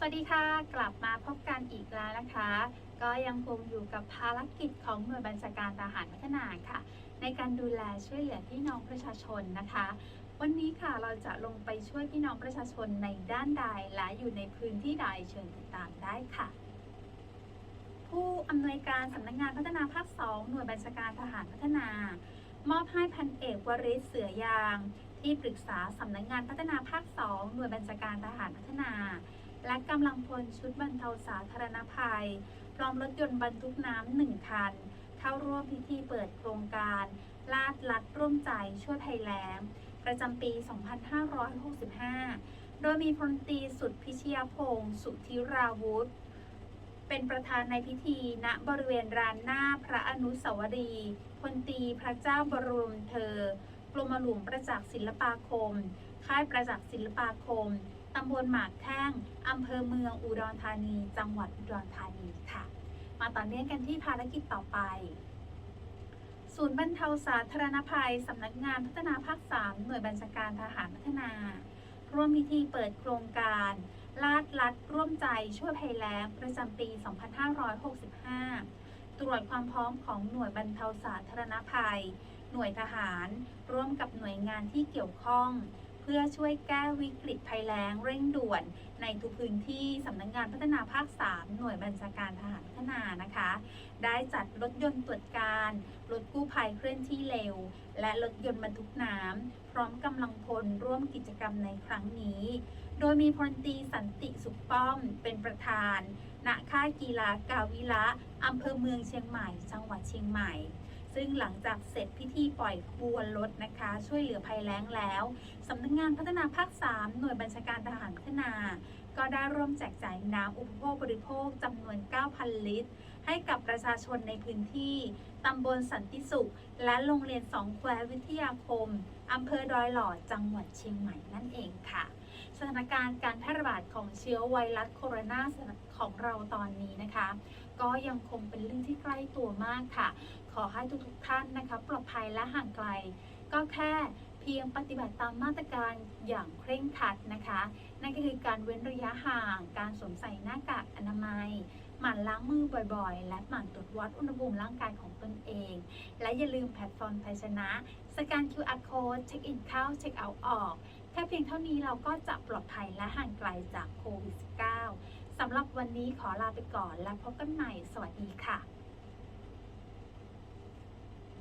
สวัสดีค่ะ กลับมาพบกันอีกแล้วนะคะ ก็ยังคงอยู่กับภารกิจของหน่วยบัญชาการทหารพัฒนาค่ะ ในการดูแลช่วยเหลือพี่น้องประชาชนนะคะ วันนี้ค่ะเราจะลงไปช่วยพี่น้องประชาชนในด้านใดและอยู่ในพื้นที่ใดเชิญติดตามได้ค่ะ ผู้อำนวยการสำนักงานพัฒนาภาค 2 หน่วยบัญชาการทหารพัฒนา มอบให้พันเอกวริศเสือยาง ที่ปรึกษาสำนักงานพัฒนาภาค 2 หน่วยบัญชาการทหารพัฒนา และกำลังพลชุดบรรเทาสาธารณภัย พร้อมรถยนต์บรรทุกน้ำหนึ่งคัน เข้าร่วมพิธีเปิดโครงการ ลาดลัดร่วมใจช่วยภัยแล้ง ประจำปี 2565 โดยมีพลตรีสุดพิชยพงศ์สุธิราวุธ เป็นประธานในพิธีณบริเวณรานหน้าพระอนุสาวรีย์พลตรีพระเจ้าบรมเธอกรมหลวงประจักษ์ศิลปาคม ค่ายประจักษ์ศิลปาคม ตำบลหมากแท่งอำเภอเมืองอุดรธานี จังหวัดอุดรธานีค่ะ มาต่อเนื่องกันที่ภารกิจต่อไป ศูนย์บรรเทาสาธารณภัยสำนักงานพัฒนาภาค 3 หน่วยบัญชาการทหารพัฒนา ร่วมพิธีเปิดโครงการ ลาดลัดร่วมใจช่วยภัยแล้งประจำปี 2565 ตรวจความพร้อมของหน่วยบรรเทาสาธารณภัย หน่วยทหาร ร่วมกับหน่วยงานที่เกี่ยวข้อง พื่อช่วยแก้วิกฤตภัยแล้งเร่งด่วน ในทุกพื้นที่สำนักงงานพัฒนาภาค 3 หน่วยบัญชาการทหารพัฒนานะคะ ได้จัดรถยนต์ตรวจการ รถกู้ภัยเคลื่อนที่เร็ว และรถยนต์บรรทุกน้ำ พร้อมกำลังพลร่วมกิจกรรมในครั้งนี้ โดยมีพลตรีสันติสุขป้อมเป็นประธาน ณ ค่ายกีฬากาวิระอำเภอเมืองเชียงใหม่ จังหวัดเชียงใหม่ ซึ่งหลังจากเสร็จพิธีปล่อยขบวนรถนะคะ ช่วยเหลือภัยแล้งแล้วสำนักงงานพัฒนาภาค 3 หน่วยบัญชาการทหารพัฒนา ก็ได้ร่วมแจกจ่ายน้ำอุปโภคบริโภคจำนวน 9,000 ลิตร ให้กับประชาชนในพื้นที่ตำบลสันติสุข และโรงเรียนสองแคววิทยาคมอำเภอดอยหล่อจังหวัดเชียงใหม่นั่นเองค่ะ สถานการณ์การแพร่ระบาดของเชื้อไวรัสโคโรนาของเราตอนนี้นะคะ ก็ยังคงเป็นเรื่องที่ใกล้ตัวมากค่ะ อให้ทุกๆท่านนะคะปลอดภัยและห่างไกล ก็แค่เพียงปฏิบัติตามมาตรการอย่างเคร่งครัดนะคะ นั่นก็คือการเว้นระยะห่าง การสวมใส่หน้ากากอนามัย หมั่นล้างมือบ่อยๆ และหมั่นตรวจวัดอุณหภูมิร่างกายของตนเอง และอย่าลืมแพลตฟอร์มไทยชนะ สแกน QR code เช็คอินเข้าเช็คเอาท์ออกแค่เพียงเท่านี้เราก็จะปลอดภัยและห่างไกลจากโควิด -19 สำหรับวันนี้ขอลาไปก่อนและพบกันใหม่ สวัสดีค่ะ